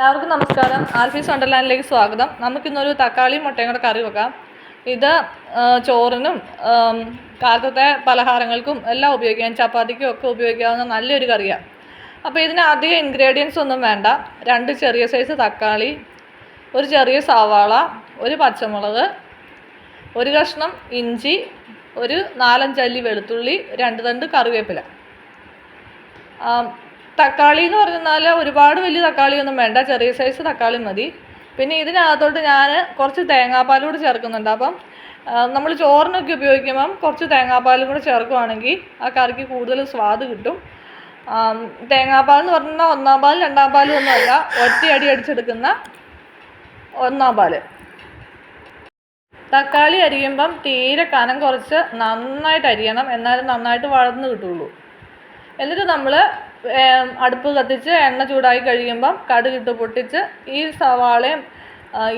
എല്ലാവർക്കും നമസ്കാരം. ആൽഫീസ് വണ്ടർലാൻഡിലേക്ക് സ്വാഗതം. നമുക്കിന്നൊരു തക്കാളി മുട്ടയും കൂടെ കറി വെക്കാം. ഇത് ചോറിനും കാലത്തെ പലഹാരങ്ങൾക്കും എല്ലാം ഉപയോഗിക്കാം. ചപ്പാത്തിക്കും ഒക്കെ ഉപയോഗിക്കാവുന്ന നല്ലൊരു കറിയാണ് അപ്പോൾ ഇതിന് അധികം ഇൻഗ്രീഡിയൻസ് ഒന്നും വേണ്ട. രണ്ട് ചെറിയ സൈസ് തക്കാളി ഒരു ചെറിയ സവാള ഒരു പച്ചമുളക് ഒരു കഷ്ണം ഇഞ്ചി ഒരു നാലഞ്ചല്ലി വെളുത്തുള്ളി രണ്ട് തണ്ട് കറിവേപ്പില. തക്കാളി എന്ന് പറഞ്ഞാൽ ഒരുപാട് വലിയ തക്കാളിയൊന്നും വേണ്ട. ചെറിയ സൈസ് തക്കാളി മതി. പിന്നെ ഇതിനകത്തോട്ട് ഞാൻ കുറച്ച് തേങ്ങാപ്പാൽ കൂടി ചേർക്കുന്നുണ്ട്. അപ്പം നമ്മൾ ചോറിനൊക്കെ ഉപയോഗിക്കുമ്പം കുറച്ച് തേങ്ങാപ്പാലും കൂടി ചേർക്കുവാണെങ്കിൽ ആ കറിക്ക് കൂടുതൽ സ്വാദ് കിട്ടും. തേങ്ങാപ്പാൽ എന്ന് പറഞ്ഞാൽ ഒന്നാം പാൽ രണ്ടാം പാലും ഒന്നുമല്ല ഒറ്റയടി അടിച്ചെടുക്കുന്ന ഒന്നാം പാൽ തക്കാളി അരിയുമ്പം തീരെ കനം കുറച്ച് നന്നായിട്ട് അരിയണം. എന്നാലും നന്നായിട്ട് വളർന്ന് കിട്ടുള്ളൂ. എന്നിട്ട് നമ്മൾ അടുപ്പ് കത്തിച്ച് എണ്ണ ചൂടായി കഴിയുമ്പം കടുകിട്ട് പൊട്ടിച്ച് ഈ സവാളയും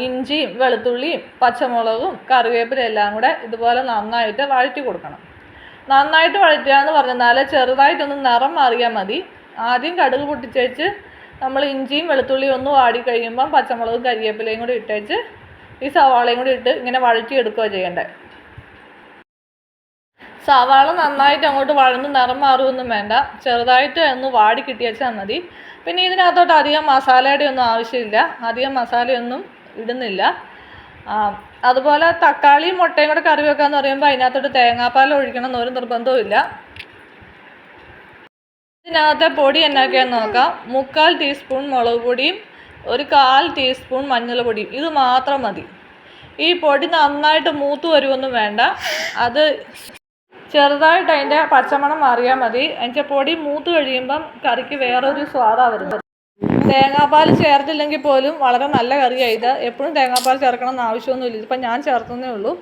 ഇഞ്ചിയും വെളുത്തുള്ളിയും പച്ചമുളകും കറിവേപ്പിലയും എല്ലാം കൂടെ ഇതുപോലെ നന്നായിട്ട് വഴറ്റി കൊടുക്കണം. നന്നായിട്ട് വഴറ്റുക എന്ന് പറഞ്ഞാൽ ചെറുതായിട്ടൊന്ന് നിറം മാറിയാൽ മതി. ആദ്യം കടുക് പൊട്ടിച്ചേച്ച് നമ്മൾ ഇഞ്ചിയും വെളുത്തുള്ളിയും ഒന്ന് വാടി കഴിയുമ്പം പച്ചമുളകും കരിവേപ്പിലയും കൂടി ഇട്ടേച്ച് ഈ സവാളയും കൂടി ഇട്ട് ഇങ്ങനെ വഴറ്റി എടുക്കുകയാണ് ചെയ്യേണ്ടത് സവാള നന്നായിട്ട് അങ്ങോട്ട് വഴന്ന് നിറം മാറുമൊന്നും വേണ്ട. ചെറുതായിട്ട് ഒന്ന് വാടി കിട്ടിയാച്ചാൽ മതി. പിന്നെ ഇതിനകത്തോട്ട് അധികം മസാലയുടെ ഒന്നും ആവശ്യമില്ല. അധികം മസാലയൊന്നും ഇടുന്നില്ല. അതുപോലെ തക്കാളിയും മുട്ടയും കൂടെ കറി വെക്കാന്ന് പറയുമ്പോൾ അതിനകത്തോട്ട് തേങ്ങാപ്പാൽ ഒഴിക്കണം എന്നൊരു നിർബന്ധവും ഇല്ല ഇതിനകത്തെ പൊടി എന്നൊക്കെയാണെന്ന് നോക്കാം. മുക്കാൽ ടീസ്പൂൺ മുളക് പൊടിയും ഒരു കാൽ ടീസ്പൂൺ മഞ്ഞൾ പൊടിയും. ഇത് മാത്രം മതി. ഈ പൊടി നന്നായിട്ട് മൂത്ത് വരുമൊന്നും വേണ്ട. അത് ചെറുതായിട്ട് അതിന്റെ പച്ചമണം മാറിയാൽ മതി. അതിന്റെ പൊടി മൂത്ത് കഴിയുമ്പം കറിക്ക് വേറൊരു സ്വാദാണ് വരുന്നത്. തേങ്ങാപ്പാൽ ചേർത്തില്ലെങ്കിൽ പോലും വളരെ നല്ല കറിയാണ് ഇത്. എപ്പോഴും തേങ്ങാപ്പാൽ ചേർക്കണം എന്ന് ആവശ്യമൊന്നുമില്ല. ഇതിപ്പം ഞാൻ ചേർത്തുന്നേ ഉള്ളൂ.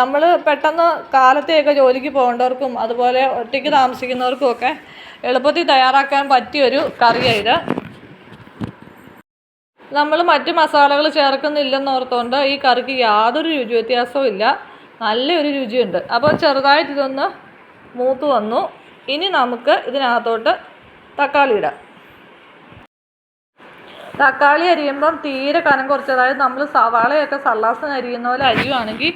നമ്മൾ പെട്ടെന്ന് കാലത്തെയൊക്കെ ജോലിക്ക് പോകേണ്ടവർക്കും അതുപോലെ ഒറ്റയ്ക്ക് താമസിക്കുന്നവർക്കും ഒക്കെ എളുപ്പത്തിൽ തയ്യാറാക്കാൻ പറ്റിയൊരു കറിയാണ് ഇത്. നമ്മൾ മറ്റ് മസാലകൾ ചേർക്കുന്നില്ലെന്ന് ഓർത്തുകൊണ്ട് ഈ കറിക്ക് യാതൊരു രുചി വ്യത്യാസവും ഇല്ല. നല്ലൊരു രുചിയുണ്ട്. അപ്പോൾ ചെറുതായിട്ട് ഇതൊന്ന് മൂത്ത് വന്നു. ഇനി നമുക്ക് ഇതിനകത്തോട്ട് തക്കാളി ഇടാം. തക്കാളി അരിയുമ്പം തീരെ കനം കുറച്ച് അതായത് നമ്മൾ സവാളയൊക്കെ സല്ലാസിന് അരിയുന്ന പോലെ അരിയുവാണെങ്കിൽ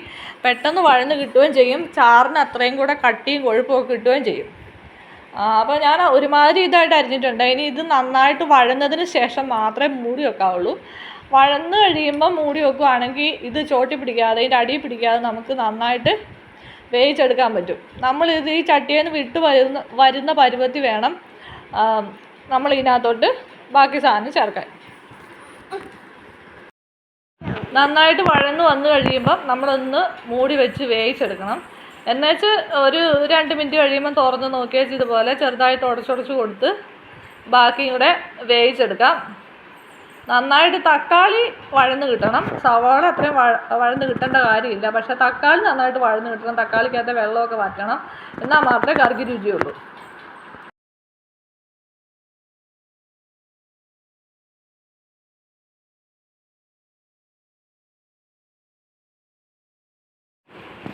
പെട്ടെന്ന് വഴന്ന് കിട്ടുകയും ചെയ്യും. ചാറിന് അത്രയും കൂടെ കട്ടിയും കൊഴുപ്പും ഒക്കെ കിട്ടുകയും ചെയ്യും. അപ്പോൾ ഞാൻ ഒരുമാതിരി ഇതായിട്ട് അരിഞ്ഞിട്ടുണ്ട്. ഇനി ഇത് നന്നായിട്ട് വഴന്നതിന് ശേഷം മാത്രമേ മൂടി വെക്കാവുള്ളൂ. വഴന്ന് കഴിയുമ്പോൾ മൂടി വെക്കുകയാണെങ്കിൽ ഇത് ചോട്ടി പിടിക്കാതെ ഇതിന്റെ അടി പിടിക്കാതെ നമുക്ക് നന്നായിട്ട് വേവിച്ചെടുക്കാൻ പറ്റും. നമ്മളിത് ഈ ചട്ടിയിൽ നിന്ന് വിട്ട് വരുന്ന വരുന്ന പരുവത്തിൽ വേണം നമ്മൾ ഇതിനകത്തോട്ട് ബാക്കി സാധനം ചേർക്കാൻ. നന്നായിട്ട് വഴന്ന് വന്നു കഴിയുമ്പം നമ്മളൊന്ന് മൂടി വെച്ച് വേവിച്ചെടുക്കണം. എന്നുവെച്ച് ഒരു രണ്ട് മിനിറ്റ് കഴിയുമ്പം തുറന്ന് നോക്കിയേച്ച് ഇതുപോലെ ചെറുതായിട്ട് ഉടച്ചുടച്ച് കൊടുത്ത് ബാക്കി കൂടെ വേവിച്ചെടുക്കാം. നന്നായിട്ട് തക്കാളി വഴന്ന് കിട്ടണം. സവാള അത്രയും വഴ വഴന്ന് കിട്ടേണ്ട കാര്യമില്ല. പക്ഷേ തക്കാളി നന്നായിട്ട് വഴന്ന് കിട്ടണം. തക്കാളിക്കകത്തെ വെള്ളമൊക്കെ വറ്റണം. എന്നാൽ മാത്രമേ കറിക്ക് രുചിയുള്ളൂ.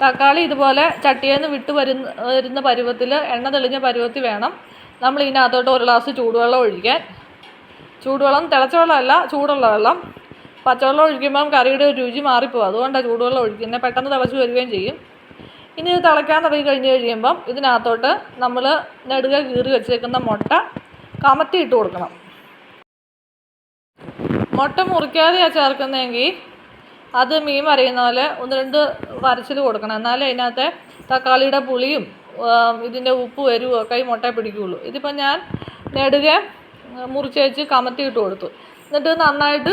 തക്കാളി ഇതുപോലെ ചട്ടിയിൽ നിന്ന് വിട്ട് വരുന്ന വരുന്ന പരുവത്തിൽ എണ്ണ തെളിഞ്ഞ പരുവത്തിൽ വേണം. നമ്മൾ ഇതിനകത്തോട്ട് ഒരു ഗ്ലാസ് ചൂടുവെള്ളം ഒഴിക്കാൻ. ചൂടുവെള്ളം തിളച്ച വെള്ളമല്ല ചൂടുള്ള വെള്ളം. പച്ചവെള്ളം ഒഴിക്കുമ്പം കറിയുടെ ഒരു രുചി മാറിപ്പോകും. അതുകൊണ്ടാണ് ചൂടുവെള്ളം ഒഴിക്കുന്നത്. പെട്ടെന്ന് തിളച്ച് വരികയും ചെയ്യും. ഇനി ഇത് തിളയ്ക്കാൻ തുടങ്ങി കഴിഞ്ഞ് കഴിയുമ്പം ഇതിനകത്തോട്ട് നമ്മൾ നെടുക കീറി വെച്ചേക്കുന്ന മുട്ട കമത്തി ഇട്ട് കൊടുക്കണം. മുട്ട മുറിക്കാതെയാണ് ചേർക്കുന്നതെങ്കിൽ അത് മീൻ വരയുന്ന പോലെ ഒന്ന് രണ്ട് വരച്ചിൽ കൊടുക്കണം. എന്നാലേ അതിനകത്തെ തക്കാളിയുടെ പുളിയും ഇതിന്റെ ഉപ്പ് വരുമോ കൈ മുട്ട പിടിക്കുകയുള്ളൂ ഇതിപ്പോൾ ഞാൻ നെടുക മുറിച്ച് വെച്ച് കമത്തിയിട്ട് കൊടുത്തു. എന്നിട്ട് നന്നായിട്ട്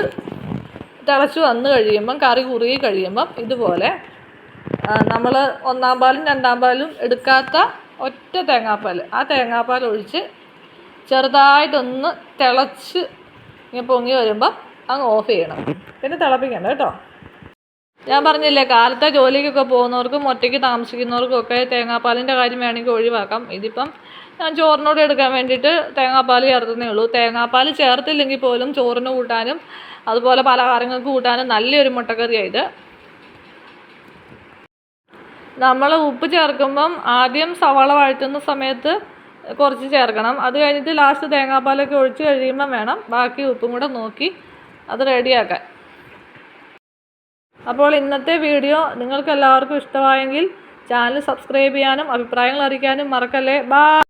തിളച്ച് വന്ന് കഴിയുമ്പം കറി കുറുകി കഴിയുമ്പം ഇതുപോലെ നമ്മൾ ഒന്നാം പാലും രണ്ടാം പാലും എടുക്കാത്ത ഒറ്റ തേങ്ങാപ്പാൽ ആ തേങ്ങാപ്പാൽ ഒഴിച്ച് ചെറുതായിട്ടൊന്ന് തിളച്ച് ഇങ്ങനെ പൊങ്ങി വരുമ്പം അങ്ങ് ഓഫ് ചെയ്യണം. പിന്നെ തിളപ്പിക്കണ്ട കേട്ടോ. ഞാൻ പറഞ്ഞില്ലേ കാലത്തെ ജോലിക്കൊക്കെ പോകുന്നവർക്കും ഒറ്റയ്ക്ക് താമസിക്കുന്നവർക്കും ഒക്കെ തേങ്ങാപ്പാലിന്റെ കാര്യം വേണമെങ്കിൽ ഒഴിവാക്കാം. ഇതിപ്പം ഞാൻ ചോറിനോട് എടുക്കാൻ വേണ്ടിയിട്ട് തേങ്ങാപ്പാൽ ചേർത്തതേ ഉള്ളൂ. തേങ്ങാപ്പാൽ ചേർത്തില്ലെങ്കിൽ പോലും ചോറിന് കൂട്ടാനും അതുപോലെ പലഹാരങ്ങൾക്ക് കൂട്ടാനും നല്ലൊരു മുട്ടക്കറിയാണ് ഇത്. നമ്മൾ ഉപ്പ് ചേർക്കുമ്പം ആദ്യം സവാള വഴറ്റുന്ന സമയത്ത് കുറച്ച് ചേർക്കണം. അത് കഴിഞ്ഞിട്ട് ലാസ്റ്റ് തേങ്ങാപ്പാലൊക്കെ ഒഴിച്ച് കഴിയുമ്പം വേണം ബാക്കി ഉപ്പും കൂടെ നോക്കി അത് റെഡിയാക്കാൻ. അപ്പോൾ ഇന്നത്തെ വീഡിയോ നിങ്ങൾക്ക് എല്ലാവർക്കും ഇഷ്ടമായെങ്കിൽ ചാനൽ സബ്സ്ക്രൈബ് ചെയ്യാനും അഭിപ്രായങ്ങൾ അറിയിക്കാനും മറക്കല്ലേ. ബാ